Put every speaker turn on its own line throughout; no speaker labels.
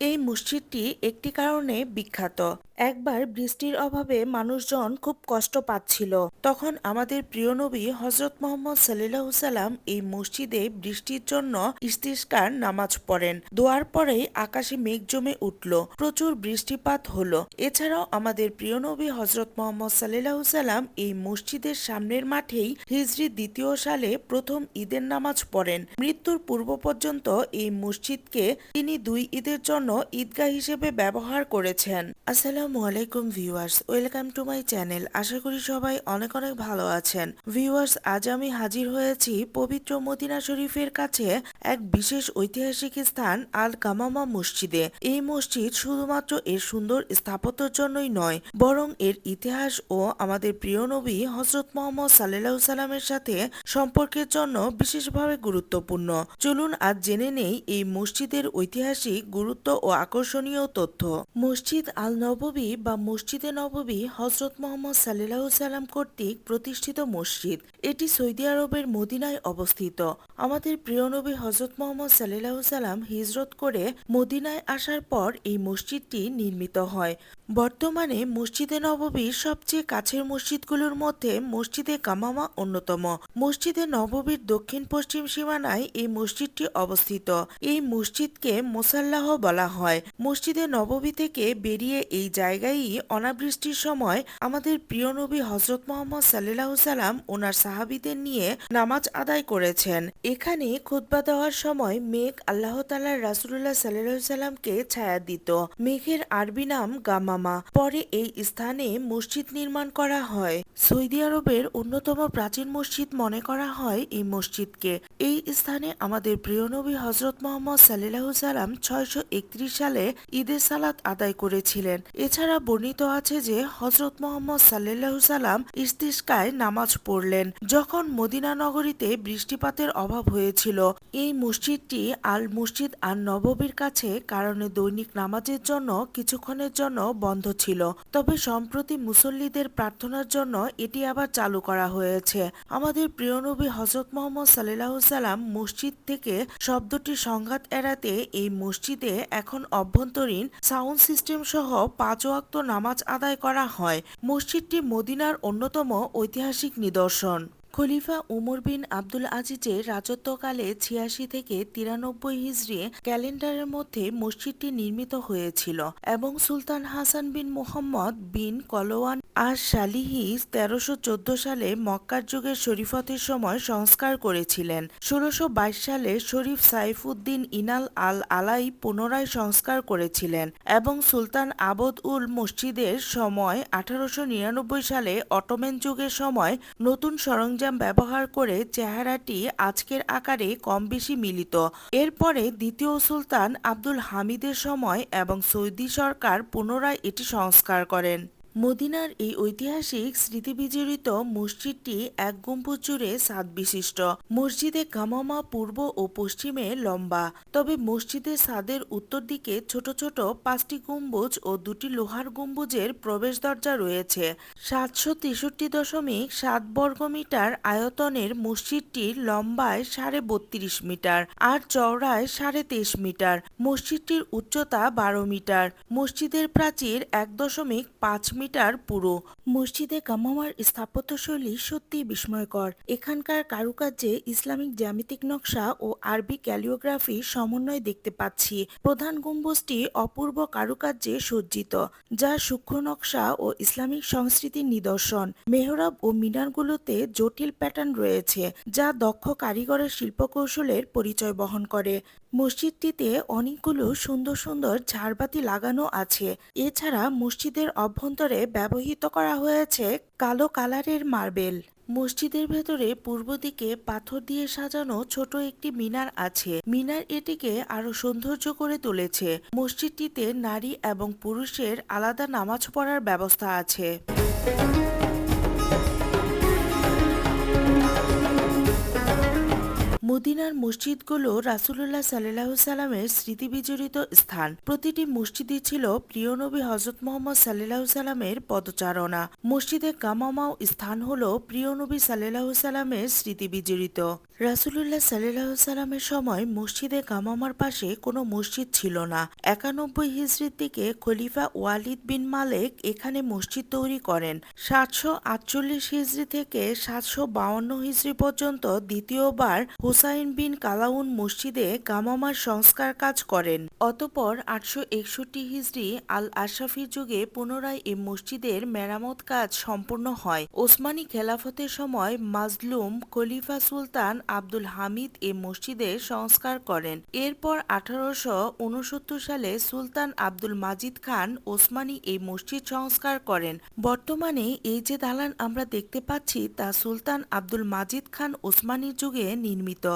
এই মসজিদটি একটি কারণে বিখ্যাত। একবার বৃষ্টির অভাবে মানুষজন খুব কষ্ট পাচ্ছিল। তখন আমাদের প্রিয় নবী হজরত মোহাম্মদ সাল্লাহ সাল্লাম এই মসজিদে বৃষ্টির জন্য ইস্তিস্কার নামাজ পড়েন। দোয়ার পরেই আকাশে মেঘ জমে উঠল। প্রচুর বৃষ্টিপাত হলো। এছাড়াও আমাদের প্রিয় নবী হজরত মোহাম্মদ সাল্লাহ সাল্লাম এই মসজিদের সামনের মাঠেই হিজরি দ্বিতীয় সালে প্রথম ঈদের নামাজ পড়েন। মৃত্যুর পূর্ব পর্যন্ত এই মসজিদকে তিনি দুই ঈদের জন্য ঈদগাহ হিসেবে ব্যবহার করেছেন। আসসালামু আলাইকুম viewers, welcome to my channel. আশা করি সবাই অনেক অনেক ভালো আছেন। ভিউয়ার্স, আজ আমি হাজির হয়েছি পবিত্র মদিনা শরীফের কাছে এক বিশেষ ঐতিহাসিক স্থান, আল কামামা মসজিদে। এই মসজিদ শুধুমাত্র এর সুন্দর স্থাপত্যের জন্যই নয়, বরং এর ইতিহাস ও আমাদের প্রিয় নবী হজরত মোহাম্মদ সাল্লাহ সাল্লামের সাথে সম্পর্কের জন্য বিশেষভাবে গুরুত্বপূর্ণ। চলুন আজ জেনে নেই এই মসজিদের ঐতিহাসিক গুরুত্ব ও আকর্ষণীয় তথ্য। মসজিদ আল নববী বা মসজিদে নববী হজরত মোহাম্মদ সাল্লাহ সাল্লাম কর্তৃক প্রতিষ্ঠিত মসজিদ। এটি সৌদি আরবের মদিনায় অবস্থিত। আমাদের প্রিয় নবী হজরত মোহাম্মদ সাল্লাহ সাল্লাম হিজরত করে মদিনায় আসার পর এই মসজিদটি নির্মিত হয়। বর্তমানে মসজিদে নববীর সবচেয়ে কাছের মসজিদগুলোর মধ্যে মসজিদে কামামা অন্যতম। মসজিদে নববীর দক্ষিণ পশ্চিম সীমানায় এই মসজিদটি অবস্থিত। এই মসজিদকে মোসাল্লাহ বলা হয়। মসজিদে নববী থেকে বেরিয়ে এই জায়গায়ই অনাবৃষ্টির সময় আমাদের প্রিয় নবী হজরত মোহাম্মদ সাল্লাহ সাল্লাম ওনার সাহাবিদের নিয়ে নামাজ আদায় করেছেন। এখানে খুতবা দেওয়ার সময় মেঘ আল্লাহ রাসুল্লাহ সাল্লাহ সাল্লামকে ছায়া দিত। মেঘের আরবি নাম গামামা পরে এই স্থানে মসজিদ নির্মাণ করা হয়। সৌদি আরবের অন্যতম প্রাচীন মসজিদ মনে করা হয় এই মসজিদকে। এই স্থানে আমাদের প্রিয় নবী হজরত মোহাম্মদ সাল্লাহ সাল্লাম ছয়শো একত্রিশ সালে ঈদের সালাত আদায় করেছিলেন। এছাড়া বর্ণিত আছে যে হজরত মোহাম্মদ সাল্লাহ সাল্লাম ইস্তিস্কায় নামাজ পড়লেন, যখন মদিনা নগরীতে বৃষ্টিপাতের অভাব হয়েছিল। এই মসজিদটি আল মসজিদ আর নববীর কাছে কারণে দৈনিক নামাজের জন্য, কিছুক্ষণের জন্য বন্ধ ছিল। তবে সম্প্রতি মুসল্লিদের প্রার্থনার জন্য এটি আবার চালু করা হয়েছে। আমাদের প্রিয় নবী হজরত মোহাম্মদ সাল্লাহ সাল্লাম মসজিদ থেকে শব্দটির সংঘাত এড়াতে এই মসজিদে এখন অভ্যন্তরীণ সাউন্ড সিস্টেম সহ পাঁচ নামাজ আদায় করা হয়। মসজিদটি মদিনার অন্যতম ঐতিহাসিক নিদর্শন। খলিফা উমর বিন আব্দুল আজিজের রাজত্বকালে ছিয়াশি থেকে তিরানব্বই হিজড়ি ক্যালেন্ডারের মধ্যে মসজিদটি নির্মিত হয়েছিল এবং সুলতান হাসান বিন মোহাম্মদ বিন কলোয়ান আর শালিহি তেরোশো সালে মক্কার যুগের শরীফতের সময় সংস্কার করেছিলেন। ষোলোশো সালে শরীফ সাইফুদ্দিন ইনাল আল আলাই পুনরায় সংস্কার করেছিলেন এবং সুলতান আবদ উল মসজিদের সময় আঠারোশো নিরানব্বই সালে অটোমেন যুগের সময় নতুন সরঞ্জাম ব্যবহার করে চেহারাটি আজকের আকারে কম বেশি মিলিত। এরপরে দ্বিতীয় সুলতান আব্দুল হামিদের সময় এবং সৌদি সরকার পুনরায় এটি সংস্কার করেন। মদিনার এই ঐতিহাসিক স্মৃতিবিজড়িত মসজিদটি এক গম্বুজ জুড়ে সাত বিশিষ্ট মসজিদে কামামা পূর্ব ও পশ্চিমে লম্বা। তবে মসজিদের সাদের উত্তর দিকে ছোট ছোট পাঁচটি গম্বুজ ও দুটি লোহার গম্বুজের প্রবেশ দরজা রয়েছে। সাতশো তেষট্টি দশমিক সাত বর্গ মিটার আয়তনের মসজিদটির লম্বায় সাড়ে বত্রিশ মিটার আর চওড়ায় সাড়ে তেইশ মিটার। মসজিদটির উচ্চতা বারো মিটার। মসজিদের প্রাচীর এক দশমিক পাঁচ মিটার পুরো মসজিদে কামামার স্থাপত্যশৈলী সত্যি বিস্ময়কর। এখানকার কারুকার্যে ইসলামিক জ্যামিতিক নকশা ও আরবি ক্যালিওগ্রাফি সমন্বয় দেখতে পাচ্ছি। প্রধান গম্বুজটি অপূর্ব কারুকার্যে সজ্জিত, যা সূক্ষ্ম নকশা ও ইসলামিক সংস্কৃতির নিদর্শন। মেহরাব ও মিনারগুলোতে জটিল প্যাটার্ন রয়েছে, যা দক্ষ কারিগরের শিল্পকৌশলের পরিচয় বহন করে। মসজিদটিতে অনেকগুলো সুন্দর সুন্দর ঝাড়বাতি লাগানো আছে। এছাড়া মসজিদের অভ্যন্তরে ব্যবহৃত করা হয়েছে কালো কালারের মার্বেল। মসজিদের ভেতরে পূর্ব দিকে পাথর দিয়ে সাজানো ছোট একটি মিনার আছে। মিনার এটিকে আরও সৌন্দর্য করে তুলেছে। মসজিদটিতে নারী এবং পুরুষের আলাদা নামাজ পড়ার ব্যবস্থা আছে। মদিনার মসজিদগুলো রাসূলুল্লাহ সাল্লাহ সাল্লামের স্মৃতি বিজড়িত স্থান। প্রতিটি মসজিদই ছিল প্রিয় নবী হজরত মোহাম্মদ সাল্লাহ সাল্লামের পদচারণা। মসজিদে কামামাও স্থান হল প্রিয় নবী সাল্লাহ সাল্লামের স্মৃতি বিজড়িত রাসূলুল্লাহ সাল্লাহ সাল্লামের সময় মসজিদে কামামার পাশে কোনো মসজিদ ছিল না। একানব্বই হিজড়ির দিকে খলিফা ওয়ালিদ বিন মালেক এখানে মসজিদ তৈরি করেন। সাতশো আটচল্লিশ হিজড়ি থেকে সাতশো বাউন্ন হিজড়ি পর্যন্ত দ্বিতীয়বার হুসাইন বিন কালাউন মসজিদে গামামার সংস্কার কাজ করেন। অতপর আটশো একষট্টি হিজড়ি আল আশরাফি যুগে পুনরায় এ মসজিদের মেরামত কাজ সম্পূর্ণ হয়। ওসমানী খেলাফতের সময় মাজলুম খলিফা সুলতান আব্দুল হামিদ এ মসজিদের সংস্কার করেন। এরপর আঠারোশো উনসত্তর সালে সুলতান আব্দুল মাজিদ খান ওসমানী এই মসজিদ সংস্কার করেন। বর্তমানে এই যে দালান আমরা দেখতে পাচ্ছি তা সুলতান আব্দুল মাজিদ খান ওসমানীর যুগে নির্মিত।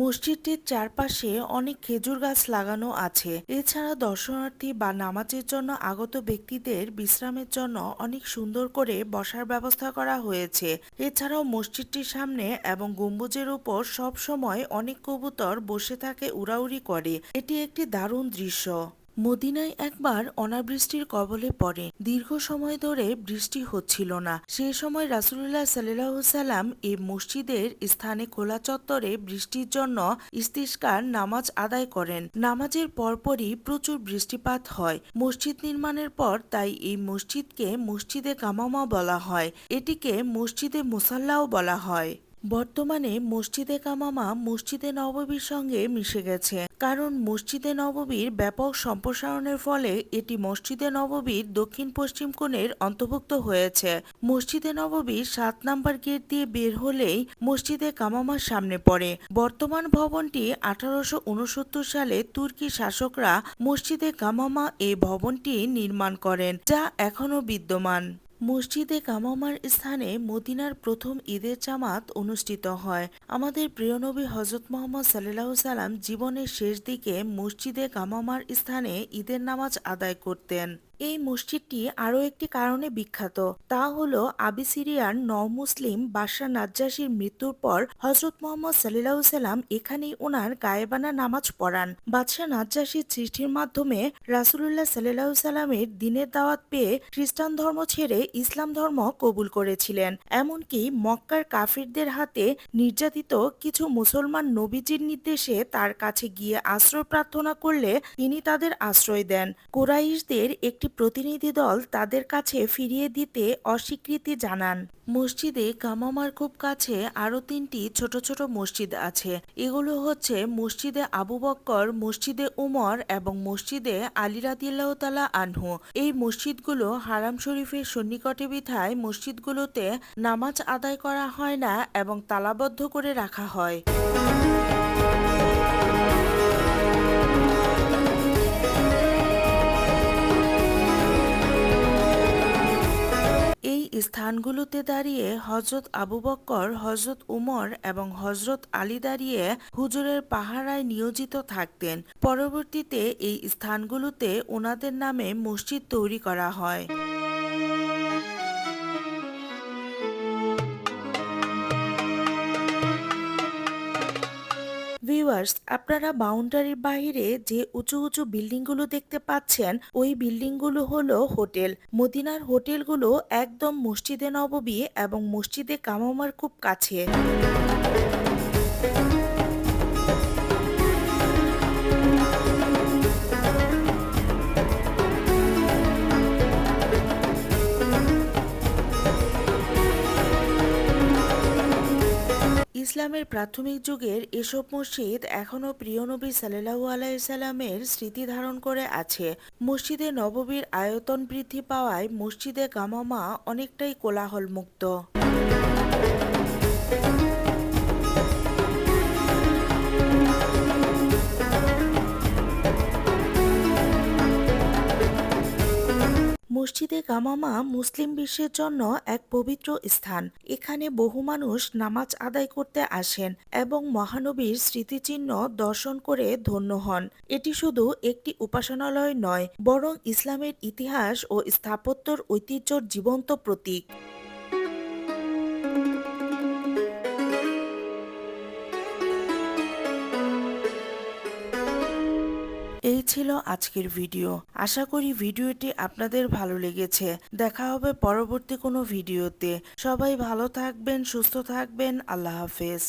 মসজিদটির চারপাশে অনেক খেজুর গাছ লাগানো আছে। এছাড়া দর্শনার্থী বা নামাজের জন্য আগত ব্যক্তিদের বিশ্রামের জন্য অনেক সুন্দর করে বসার ব্যবস্থা করা হয়েছে। এছাড়াও মসজিদটির সামনে এবং গম্বুজের উপর সব সময় অনেক কবুতর বসে থাকে উড়াউড়ি করে। এটি একটি দারুণ দৃশ্য। মদিনায় একবার অনাবৃষ্টির কবলে পড়ে। দীর্ঘ সময় ধরে বৃষ্টি হচ্ছিল না। সে সময় রাসুলুল্লাহ সাল্লাহ সাল্লাম এই মসজিদের স্থানে খোলা চত্বরে বৃষ্টির জন্য ইস্তিস্কার নামাজ আদায় করেন। নামাজের পরপরই প্রচুর বৃষ্টিপাত হয়। মসজিদ নির্মাণের পর তাই এই মসজিদকে মসজিদে কামামা বলা হয়। এটিকে মসজিদে মুসাল্লাও বলা হয়। বর্তমানে মসজিদে কামামা মসজিদে নববীর সঙ্গে মিশে গেছে। কারণ মসজিদে নববীর ব্যাপক সম্প্রসারণের ফলে এটি মসজিদে নববীর দক্ষিণ পশ্চিম কোণের অন্তর্ভুক্ত হয়েছে। মসজিদে নববীর সাত নাম্বার গেট দিয়ে বের হলেই মসজিদে কামামার সামনে পড়ে। বর্তমান ভবনটি আঠারোশো উনসত্তর সালে তুর্কি শাসকরা মসজিদে কামামা এই ভবনটি নির্মাণ করেন, যা এখনও বিদ্যমান। মসজিদে কামামার স্থানে মদিনার প্রথম ঈদের জামাত অনুষ্ঠিত হয়। আমাদের প্রিয়নবী হজরত মোহাম্মদ সাল্লাহ সাল্লাম জীবনের শেষ দিকে মসজিদে কামামার স্থানে ঈদের নামাজ আদায় করতেন। এই মসজিদটি আরও একটি কারণে বিখ্যাত। তা হল আবিসিরিয়ার নও-মুসলিম বাদশাহ নাজ্জাসীর মৃত্যুর পর হজরত মোহাম্মদ সাল্লাহ সাল্লাম এখানেই ওনার গায়েবানা নামাজ পড়ান। বাদশাহ নাজ্জাসীর সৃষ্টির মাধ্যমে রাসুলুল্লাহ সাল্লাহ সাল্লামের দিনের দাওয়াত পেয়ে খ্রিস্টান ধর্ম ছেড়ে ইসলাম ধর্ম কবুল করেছিলেন। এমনকি মক্কার কাফিরদের হাতে নির্যাতিত কিছু মুসলমান নবীজির নির্দেশে তার কাছে গিয়ে আশ্রয় প্রার্থনা করলে তিনি তাদের আশ্রয় দেন। কোরাইশদের একটি প্রতিনিধি দল তাদের কাছে ফিরিয়ে দিতে অস্বীকৃতি জানান। মসজিদে কামামার খুব কাছে আরও তিনটি ছোট ছোট মসজিদ আছে। এগুলো হচ্ছে মসজিদে আবু বক্কর, মসজিদে উমর এবং মসজিদে আলী রাদিল্লাহ তালা আনহু। এই মসজিদগুলো হারাম শরীফের সন্নিকটে বিধায় মসজিদগুলোতে নামাজ আদায় করা হয় না এবং তালাবদ্ধ করে রাখা হয়। স্থানগুলোতে দাঁড়িয়ে হজরত আবু বক্কর হজরত উমর এবং হজরত আলী দাঁড়িয়ে হুজুরের পাহারায় নিয়োজিত থাকতেন। পরবর্তীতে এই স্থানগুলোতে ওনাদের নামে মসজিদ তৈরি করা হয়। ভিউয়ার্স আপনারা বাউন্ডারির বাইরে যে উঁচু উঁচু বিল্ডিংগুলো দেখতে পাচ্ছেন, ওই বিল্ডিংগুলো হলো হোটেল। মদিনার হোটেলগুলো একদম মসজিদে নববী এবং মসজিদে কামামার খুব কাছে। ইসলামের প্রাথমিক যুগের এসব মসজিদ এখনও প্রিয় নবী সাল্লাহু আলাইসাল্লামের স্মৃতি ধারণ করে আছে। মসজিদে নববীর আয়তন বৃদ্ধি পাওয়ায় মসজিদে গামামা অনেকটাই কোলাহল মসজিদে গামামা মুসলিম বিশ্বের জন্য এক পবিত্র স্থান। এখানে বহু মানুষ নামাজ আদায় করতে আসেন এবং মহানবীর স্মৃতিচিহ্ন দর্শন করে ধন্য হন। এটি শুধু একটি উপাসনালয় নয়, বরং ইসলামের ইতিহাস ও স্থাপত্যর ঐতিহ্যর জীবন্ত প্রতীক। এই ছিল আজকের ভিডিও। আশা করি ভিডিওটি আপনাদের ভালো লেগেছে। দেখা হবে পরবর্তী কোনো ভিডিওতে। সবাই ভালো থাকবেন, সুস্থ থাকবেন। আল্লাহ হাফেজ।